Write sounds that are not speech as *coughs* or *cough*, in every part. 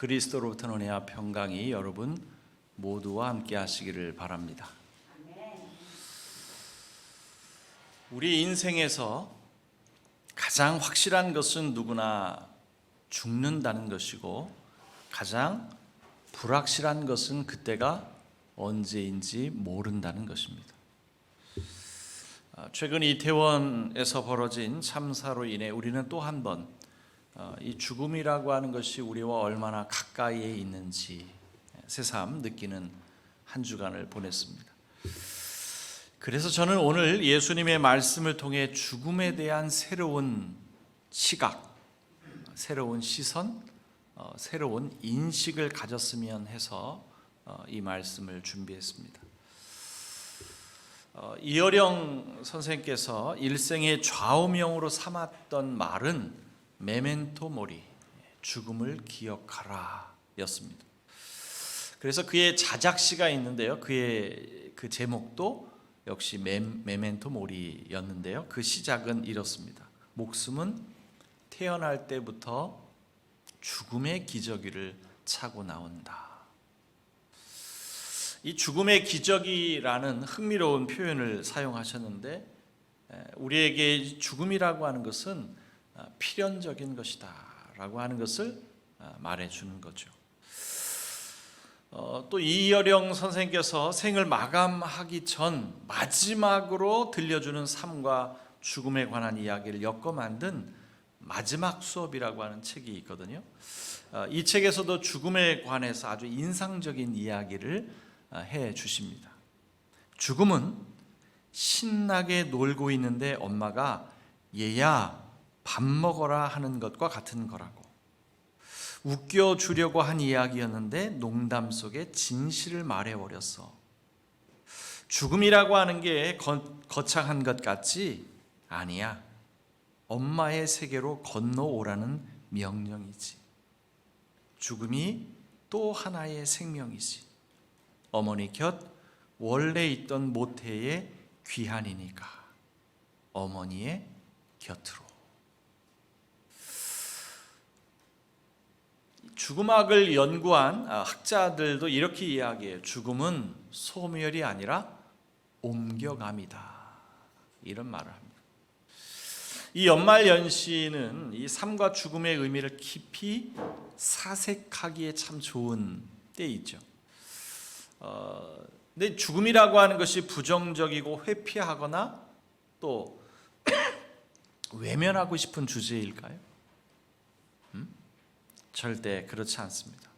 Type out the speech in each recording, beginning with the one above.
그리스도로부터 은혜와 평강이 여러분 모두와 함께 하시기를 바랍니다. 우리 인생에서 가장 확실한 것은 누구나 죽는다는 것이고 가장 불확실한 것은 그때가 언제인지 모른다는 것입니다. 아, 최근 이태원에서 벌어진 참사로 인해 우리는 또 한번 어, 이 죽음이라고 하는 것이 우리와 얼마나 가까이에 있는지 새삼 느끼는 한 주간을 보냈습니다. 그래서 저는 오늘 예수님의 말씀을 통해 죽음에 대한 새로운 시각, 새로운 시선, 어, 새로운 인식을 가졌으면 해서 어, 이 말씀을 준비했습니다. 어, 이어령 선생께서 일생의 좌우명으로 삼았던 말은 메멘토 모리, 죽음을 기억하라였습니다. 그래서 그의 자작시가 있는데요. 그의 그 제목도 역시 메, 메멘토 모리였는데요. 그 시작은 이렇습니다. 목숨은 태어날 때부터 죽음의 기저귀를 차고 나온다. 이 죽음의 기저귀라는 흥미로운 표현을 사용하셨는데 우리에게 죽음이라고 하는 것은 아, 필연적인 것이다 라고 하는 것을 아, 말해주는 거죠. 어, 또 이여령 선생께서 생을 마감하기 전 마지막으로 들려주는 삶과 죽음에 관한 이야기를 엮어 만든 마지막 수업이라고 하는 책이 있거든요. 어, 이 책에서도 죽음에 관해서 아주 인상적인 이야기를 어, 해 주십니다. 죽음은 신나게 놀고 있는데 엄마가 얘야 밥 먹어라 하는 것과 같은 거라고. 웃겨 주려고 한 이야기였는데 농담 속에 진실을 말해 버렸어. 죽음이라고 하는 게 거, 거창한 것 같지? 아니야. 엄마의 세계로 건너오라는 명령이지. 죽음이 또 하나의 생명이지. 어머니 곁 원래 있던 모태의 귀한이니까 어머니의 곁으로. 죽음학을 연구한 아, 학자들도 이렇게 이야기해요. 죽음은 소멸이 아니라 옮겨감이다. 이런 말을 합니다. 이 연말 연시는 이 삶과 죽음의 의미를 깊이 사색하기에 참 좋은 때이죠. 어, 근데 죽음이라고 하는 것이 부정적이고 회피하거나 또 *coughs* 외면하고 싶은 주제일까요? 음? 절대 그렇지 않습니다.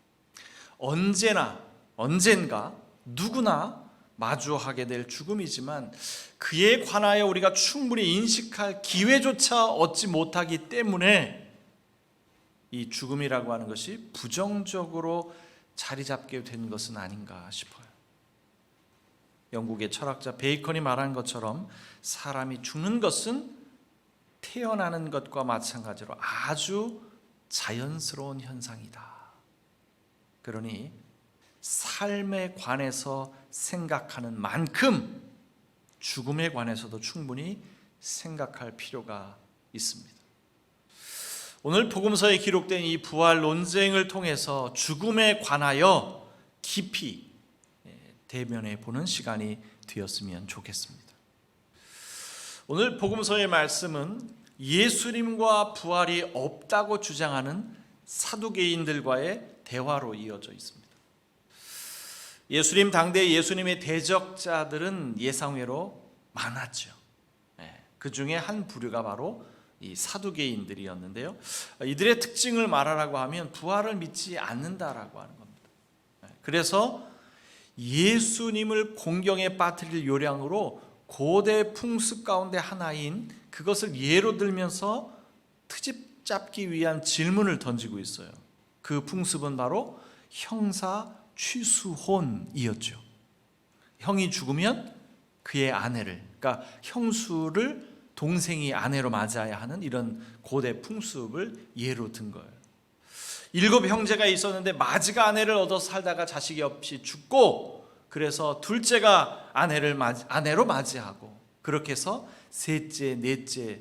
언제나 언젠가 누구나 마주하게 될 죽음이지만 그에 관하여 우리가 충분히 인식할 기회조차 얻지 못하기 때문에 이 죽음이라고 하는 것이 부정적으로 자리 잡게 된 것은 아닌가 싶어요. 영국의 철학자 베이컨이 말한 것처럼 사람이 죽는 것은 태어나는 것과 마찬가지로 아주 자연스러운 현상이다. 그러니 삶에 관해서 생각하는 만큼 죽음에 관해서도 충분히 생각할 필요가 있습니다. 오늘 복음서에 기록된 이 부활 논쟁을 통해서 죽음에 관하여 깊이 대면해 보는 시간이 되었으면 좋겠습니다. 오늘 복음서의 말씀은 예수님과 부활이 없다고 주장하는 사두개인들과의 대화로 이어져 있습니다. 예수님 당대 예수님의 대적자들은 예상외로 많았죠. 그 중에 한 부류가 바로 이 사두개인들이었는데요. 이들의 특징을 말하라고 하면 부활을 믿지 않는다라고 하는 겁니다. 그래서 예수님을 공경에 빠뜨릴 요량으로 고대 풍습 가운데 하나인 그것을 예로 들면서 트집 잡기 위한 질문을 던지고 있어요. 그 풍습은 바로 형사 취수혼이었죠. 형이 죽으면 그의 아내를, 그러니까 형수를 동생이 아내로 맞아야 하는 이런 고대 풍습을 예로 든 거예요. 일곱 형제가 있었는데 마지가 아내를 얻어 살다가 자식이 없이 죽고 그래서 둘째가 아내를 맞이, 아내로 맞이하고 그렇게 해서 셋째, 넷째,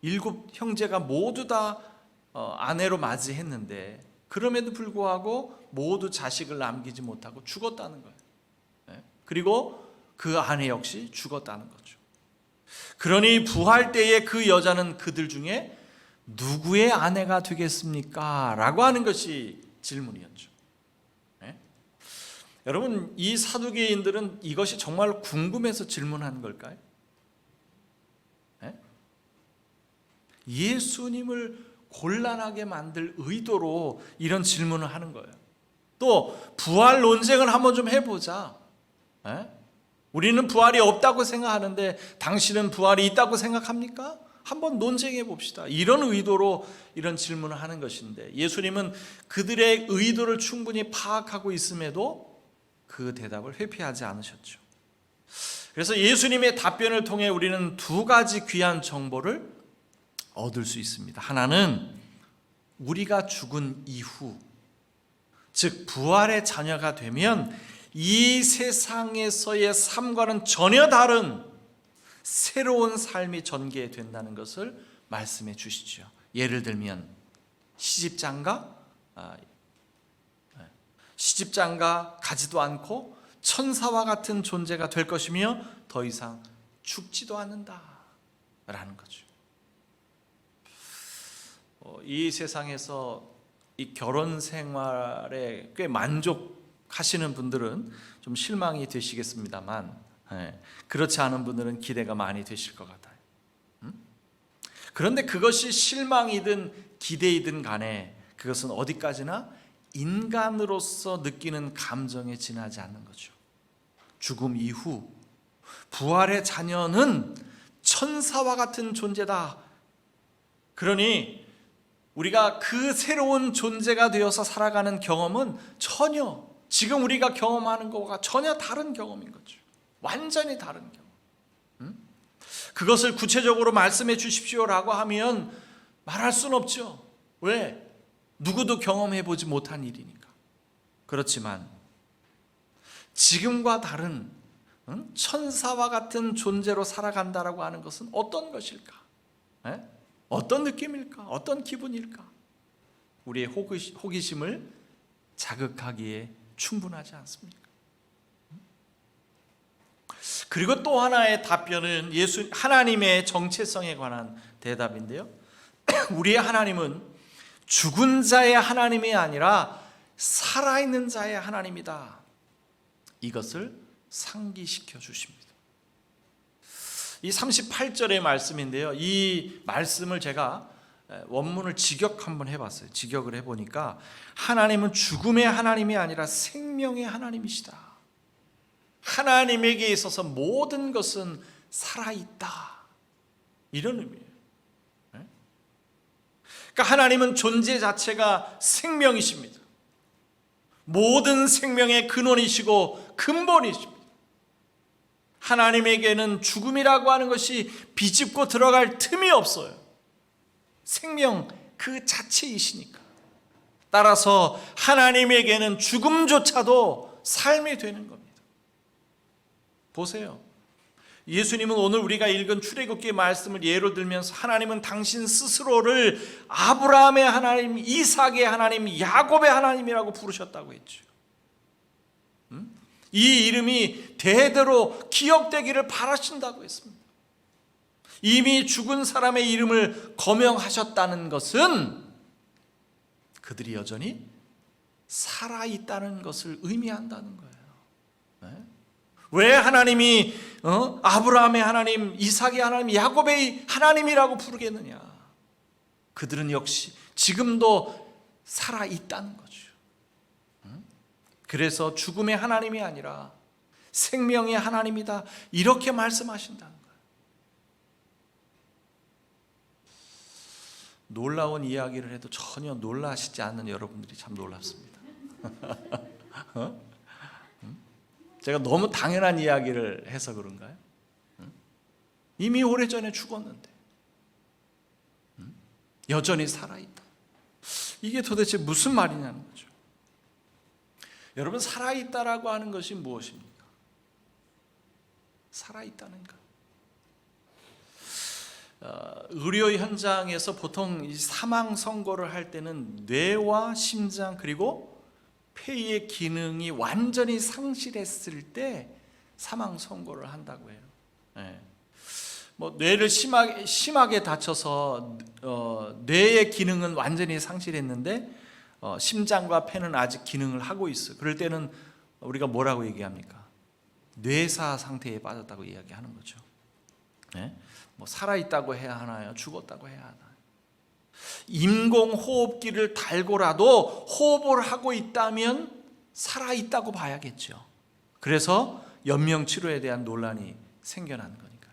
일곱 형제가 모두 다 어, 아내로 맞이했는데 그럼에도 불구하고 모두 자식을 남기지 못하고 죽었다는 거예요. 예? 그리고 그 아내 역시 죽었다는 거죠. 그러니 부활 때에 그 여자는 그들 중에 누구의 아내가 되겠습니까? 라고 하는 것이 질문이었죠. 예? 여러분, 이 사두개인들은 이것이 정말 궁금해서 질문한 걸까요? 예수님을 곤란하게 만들 의도로 이런 질문을 하는 거예요. 또 부활 논쟁을 한번 좀 해보자. 예? 우리는 부활이 없다고 생각하는데 당신은 부활이 있다고 생각합니까? 한번 논쟁해 봅시다. 이런 의도로 이런 질문을 하는 것인데 예수님은 그들의 의도를 충분히 파악하고 있음에도 그 대답을 회피하지 않으셨죠. 그래서 예수님의 답변을 통해 우리는 두 가지 귀한 정보를 얻을 수 있습니다. 하나는 우리가 죽은 이후, 즉 부활의 자녀가 되면 이 세상에서의 삶과는 전혀 다른 새로운 삶이 전개된다는 것을 말씀해 주시죠. 예를 들면 시집장가 아, 네. 시집장가 가지도 않고 천사와 같은 존재가 될 것이며 더 이상 죽지도 않는다 라는 거죠. 어, 이 세상에서 이 결혼 생활에 꽤 만족하시는 분들은 좀 실망이 되시겠습니다만 예, 그렇지 않은 분들은 기대가 많이 되실 것 같아요. 음? 그런데 그것이 실망이든 기대이든 간에 그것은 어디까지나 인간으로서 느끼는 감정에 지나지 않는 거죠. 죽음 이후 부활의 자녀는 천사와 같은 존재다. 그러니 우리가 그 새로운 존재가 되어서 살아가는 경험은 전혀 지금 우리가 경험하는 것과 전혀 다른 경험인 거죠. 완전히 다른 경험. 음? 그것을 구체적으로 말씀해 주십시오라고 하면 말할 수는 없죠. 왜? 누구도 경험해 보지 못한 일이니까. 그렇지만 지금과 다른 음? 천사와 같은 존재로 살아간다라고 하는 것은 어떤 것일까? 에? 어떤 느낌일까? 어떤 기분일까? 우리의 호기심을 자극하기에 충분하지 않습니까? 그리고 또 하나의 답변은 예수 하나님의 정체성에 관한 대답인데요. *clears throat* 우리의 하나님은 죽은 자의 하나님이 아니라 살아있는 자의 하나님이다. 이것을 상기시켜 주십니다. 이 38절의 말씀인데요. 이 말씀을 제가 원문을 직역 한번 해봤어요. 직역을 해보니까 하나님은 죽음의 하나님이 아니라 생명의 하나님이시다. 하나님에게 있어서 모든 것은 살아있다. 이런 의미예요. 네? 그러니까 하나님은 존재 자체가 생명이십니다. 모든 생명의 근원이시고 근본이십니다. 하나님에게는 죽음이라고 하는 것이 비집고 들어갈 틈이 없어요. 생명 그 자체이시니까. 따라서 하나님에게는 죽음조차도 삶이 되는 겁니다. 보세요. 예수님은 오늘 우리가 읽은 출애굽기 말씀을 예로 들면서 하나님은 당신 스스로를 아브라함의 하나님, 이삭의 하나님, 야곱의 하나님이라고 부르셨다고 했죠. 음? 이 이름이 대대로 기억되기를 바라신다고 했습니다. 이미 죽은 사람의 이름을 거명하셨다는 것은 그들이 여전히 살아있다는 것을 의미한다는 거예요. 네? 왜 하나님이 어? 아브라함의 하나님, 이삭의 하나님, 야곱의 하나님이라고 부르겠느냐? 그들은 역시 지금도 살아 있다는 거죠. 그래서 죽음의 하나님이 아니라 생명의 하나님이다. 이렇게 말씀하신다는 거예요. 놀라운 이야기를 해도 전혀 놀라시지 않는 여러분들이 참 놀랍습니다. *laughs* 어? 제가 너무 당연한 이야기를 해서 그런가요? 이미 오래전에 죽었는데 여전히 살아있다. 이게 도대체 무슨 말이냐는 거죠. 여러분 살아있다라고 하는 것이 무엇입니까? 살아있다는 것. 어, 의료 현장에서 보통 이 사망 선고를 할 때는 뇌와 심장 그리고 폐의 기능이 완전히 상실했을 때 사망 선고를 한다고 해요. 예. 뭐 뇌를 심하게 심하게 다쳐서 어, 뇌의 기능은 완전히 상실했는데 어, 심장과 폐는 아직 기능을 하고 있어. 그럴 때는 우리가 뭐라고 얘기합니까? 뇌사 상태에 빠졌다고 이야기하는 거죠. 네? 뭐 살아 있다고 해야 하나요? 죽었다고 해야 하나요? 인공 호흡기를 달고라도 호흡을 하고 있다면 살아 있다고 봐야겠죠. 그래서 연명 치료에 대한 논란이 생겨나는 거니까요.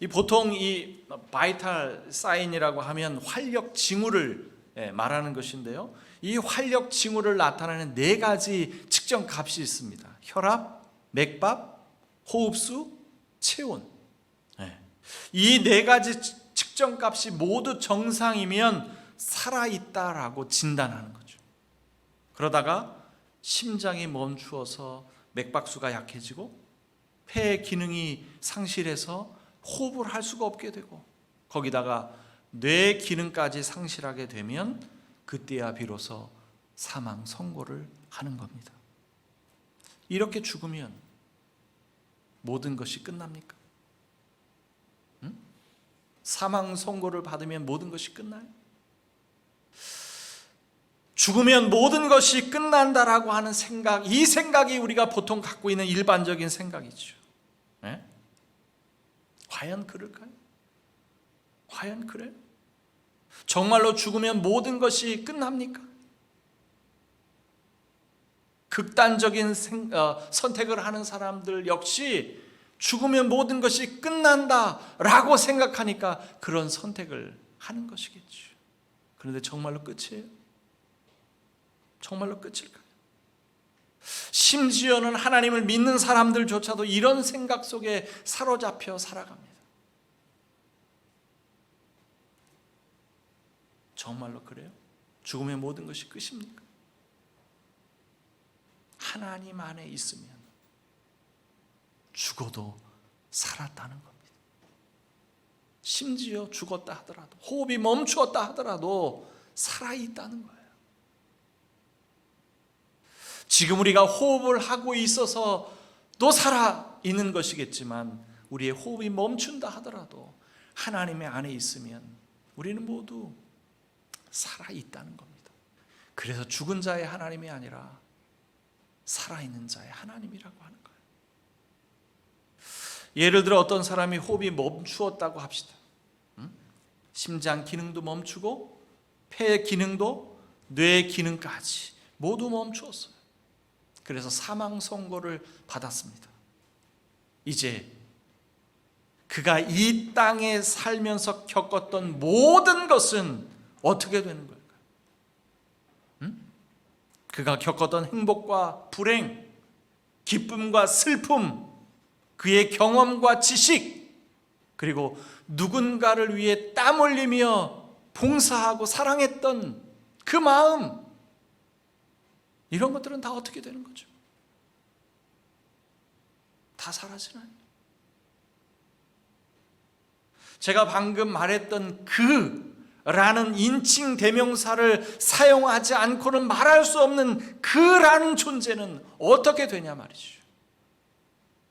이 보통 이 바이탈 사인이라고 하면 활력 징후를 예, 말하는 것인데요. 이 활력 징후를 나타내는 네 가지 측정 값이 있습니다. 혈압, 맥박, 호흡수, 체온. 이 네 가지 측정 값이 모두 정상이면 살아있다라고 진단하는 거죠. 그러다가 심장이 멈추어서 맥박수가 약해지고 폐 기능이 상실해서 호흡을 할 수가 없게 되고 거기다가 뇌 기능까지 상실하게 되면 그때야 비로소 사망 선고를 하는 겁니다. 이렇게 죽으면 모든 것이 끝납니까? 응? 사망 선고를 받으면 모든 것이 끝나요? 죽으면 모든 것이 끝난다라고 하는 생각, 이 생각이 우리가 보통 갖고 있는 일반적인 생각이죠. 네? 과연 그럴까요? 과연 그래요? 정말로 죽으면 모든 것이 끝납니까? 극단적인 생, 어, 선택을 하는 사람들 역시 죽으면 모든 것이 끝난다라고 생각하니까 그런 선택을 하는 것이겠죠. 그런데 정말로 끝이에요? 정말로 끝일까요? 심지어는 하나님을 믿는 사람들조차도 이런 생각 속에 사로잡혀 살아갑니다. 정말로 그래요? 죽으면 모든 것이 끝입니까? 하나님 안에 있으면 죽어도 살았다는 겁니다. 심지어 죽었다 하더라도 호흡이 멈추었다 하더라도 살아 있다는 거예요. 지금 우리가 호흡을 하고 있어서 또 살아 있는 것이겠지만 우리의 호흡이 멈춘다 하더라도 하나님의 안에 있으면 우리는 모두 살아 있다는 겁니다. 그래서 죽은 자의 하나님이 아니라 살아 있는 자의 하나님이라고 하는 거예요. 예를 들어 어떤 사람이 호흡이 멈추었다고 합시다. 음? 심장 기능도 멈추고 폐 기능도 뇌 기능까지 모두 멈추었어요. 그래서 사망 선고를 받았습니다. 이제 그가 이 땅에 살면서 겪었던 모든 것은 어떻게 되는 걸까요? 음? 그가 겪었던 행복과 불행, 기쁨과 슬픔, 그의 경험과 지식, 그리고 누군가를 위해 땀 흘리며 봉사하고 사랑했던 그 마음, 이런 것들은 다 어떻게 되는 거죠? 다 사라지나요? 제가 방금 말했던 그 라는 인칭 대명사를 사용하지 않고는 말할 수 없는 그라는 존재는 어떻게 되냐 말이죠.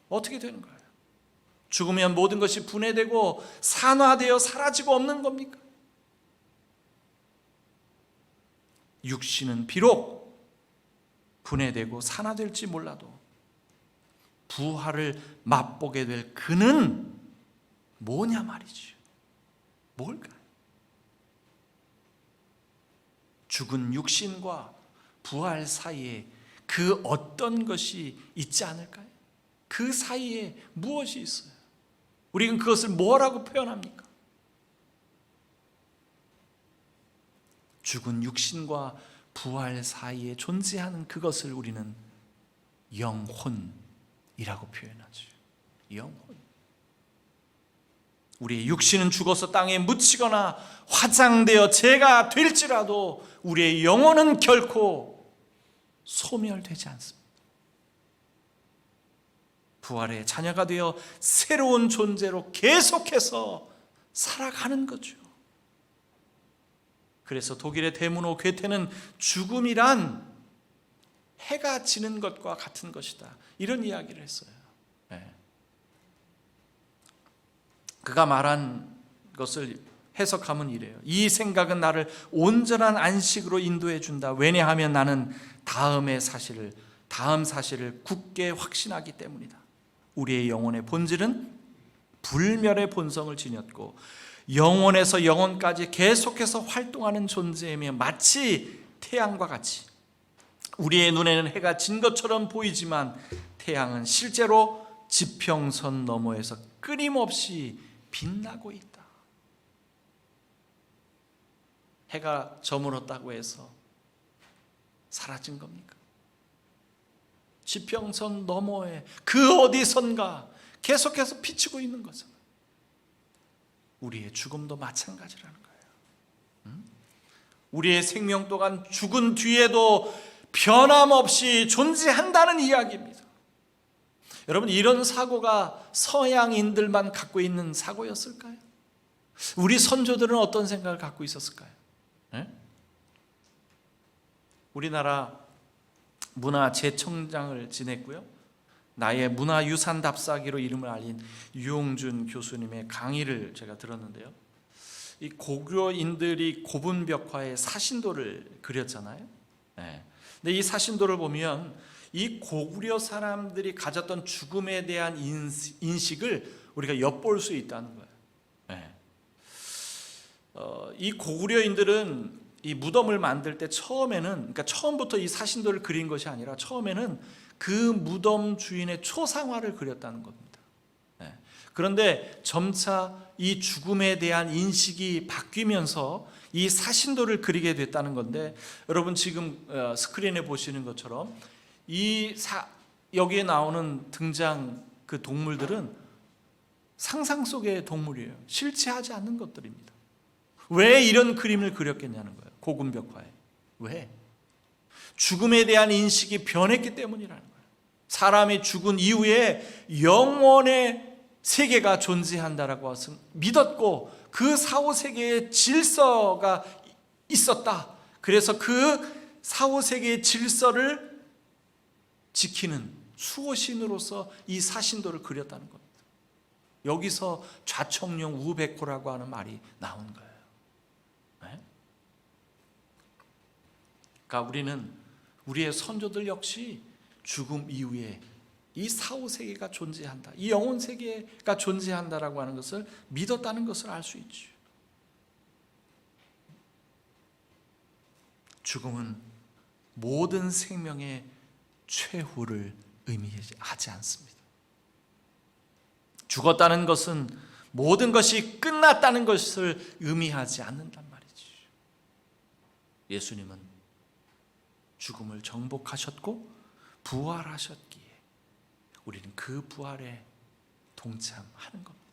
어떻게 되는 거예요? 죽으면 모든 것이 분해되고 산화되어 사라지고 없는 겁니까? 육신은 비록 분해되고 산화될지 몰라도 부활을 맛보게 될 그는 뭐냐 말이죠. 뭘까요? 죽은 육신과 부활 사이에 그 어떤 것이 있지 않을까요? 그 사이에 무엇이 있어요? 우리는 그것을 뭐라고 표현합니까? 죽은 육신과 부활 사이에 존재하는 그것을 우리는 영혼이라고 표현하죠. 영혼. 우리의 육신은 죽어서 땅에 묻히거나 화장되어 죄가 될지라도 우리의 영혼은 결코 소멸되지 않습니다. 부활의 자녀가 되어 새로운 존재로 계속해서 살아가는 거죠. 그래서 독일의 대문호 괴테는 죽음이란 해가 지는 것과 같은 것이다. 이런 이야기를 했어요. 네. 그가 말한 것을 해석하면 이래요. 이 생각은 나를 온전한 안식으로 인도해 준다. 왜냐하면 나는 다음의 사실을 다음 사실을 굳게 확신하기 때문이다. 우리의 영혼의 본질은 불멸의 본성을 지녔고 영원에서 영원까지 계속해서 활동하는 존재이며 마치 태양과 같이 우리의 눈에는 해가 진 것처럼 보이지만 태양은 실제로 지평선 너머에서 끊임없이 빛나고 있다. 해가 저물었다고 해서 사라진 겁니까? 지평선 너머에 그 어디선가 계속해서 비치고 있는 거잖아요. 우리의 죽음도 마찬가지라는 거예요. 음? 우리의 생명 또한 죽은 뒤에도 변함없이 존재한다는 이야기입니다. 여러분 이런 사고가 서양인들만 갖고 있는 사고였을까요? 우리 선조들은 어떤 생각을 갖고 있었을까요? 네? 우리나라 문화 재청장을 지냈고요. 나의 문화유산 답사기로 이름을 알린 유용준 교수님의 강의를 제가 들었는데요. 이 고려인들이 고분벽화의 사신도를 그렸잖아요. 네. 근데 이 사신도를 보면 이 고구려 사람들이 가졌던 죽음에 대한 인식을 우리가 엿볼 수 있다는 거예요. 네. 어, 이 고구려인들은 이 무덤을 만들 때 처음에는 그러니까 처음부터 이 사신도를 그린 것이 아니라 처음에는 그 무덤 주인의 초상화를 그렸다는 겁니다. 네. 그런데 점차 이 죽음에 대한 인식이 바뀌면서 이 사신도를 그리게 됐다는 건데 여러분 지금 어, 스크린에 보시는 것처럼 이 사, 여기에 나오는 등장 그 동물들은 상상 속의 동물이에요. 실체하지 않는 것들입니다. 왜 이런 그림을 그렸겠냐는 거예요. 고군벽화에. 왜? 죽음에 대한 인식이 변했기 때문이라는 거예요. 사람이 죽은 이후에 영원의 세계가 존재한다라고 믿었고 그 사후 세계의 질서가 있었다. 그래서 그 사후 세계의 질서를 지키는 수호신으로서 이 사신도를 그렸다는 겁니다. 여기서 좌청룡 우백호라고 하는 말이 나온 거예요. 네? 그러니까 우리는 우리의 선조들 역시 죽음 이후에 이 사후 세계가 존재한다. 이 영혼 세계가 존재한다라고 하는 것을 믿었다는 것을 알 수 있죠. 죽음은 모든 생명의 최후를 의미하지 않습니다. 죽었다는 것은 모든 것이 끝났다는 것을 의미하지 않는단 말이지. 예수님은 죽음을 정복하셨고 부활하셨기에 우리는 그 부활에 동참하는 겁니다.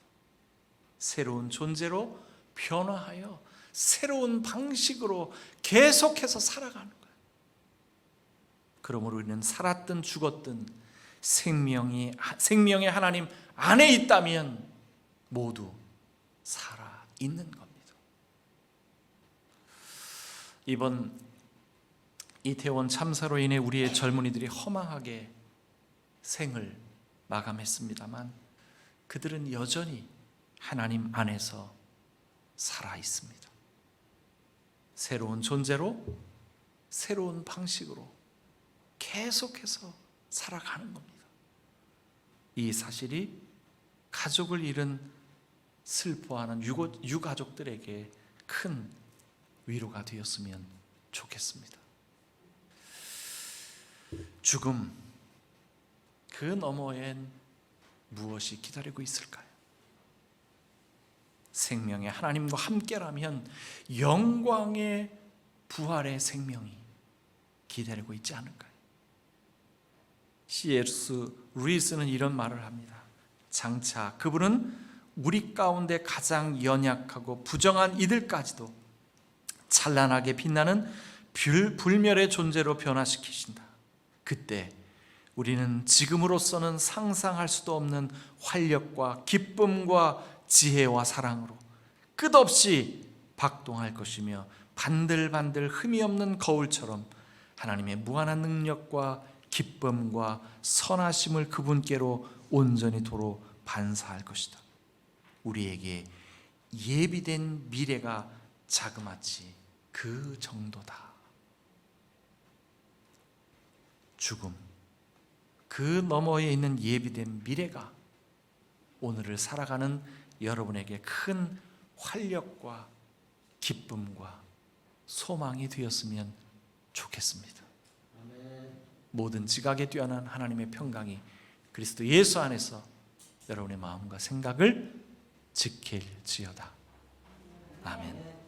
새로운 존재로 변화하여 새로운 방식으로 계속해서 살아가는. 그러므로 우리는 살았든 죽었든 생명이 생명의 하나님 안에 있다면 모두 살아 있는 겁니다. 이번 이태원 참사로 인해 우리의 젊은이들이 허망하게 생을 마감했습니다만 그들은 여전히 하나님 안에서 살아 있습니다. 새로운 존재로 새로운 방식으로 계속해서 살아가는 겁니다. 이 사실이 가족을 잃은 슬퍼하는 유가족들에게 큰 위로가 되었으면 좋겠습니다. 죽음 그 너머엔 무엇이 기다리고 있을까요? 생명의 하나님과 함께라면 영광의 부활의 생명이 기다리고 있지 않을까요? C.S. 루이스는 이런 말을 합니다. 장차 그분은 우리 가운데 가장 연약하고 부정한 이들까지도 찬란하게 빛나는 불멸의 존재로 변화시키신다. 그때 우리는 지금으로서는 상상할 수도 없는 활력과 기쁨과 지혜와 사랑으로 끝없이 박동할 것이며 반들반들 흠이 없는 거울처럼 하나님의 무한한 능력과 기쁨과 선하심을 그분께로 온전히 도로 반사할 것이다. 우리에게 예비된 미래가 자그마치 그 정도다. 죽음, 그 너머에 있는 예비된 미래가 오늘을 살아가는 여러분에게 큰 활력과 기쁨과 소망이 되었으면 좋겠습니다. 모든 지각에 뛰어난 하나님의 평강이 그리스도 예수 안에서 여러분의 마음과 생각을 지킬지어다. 아멘.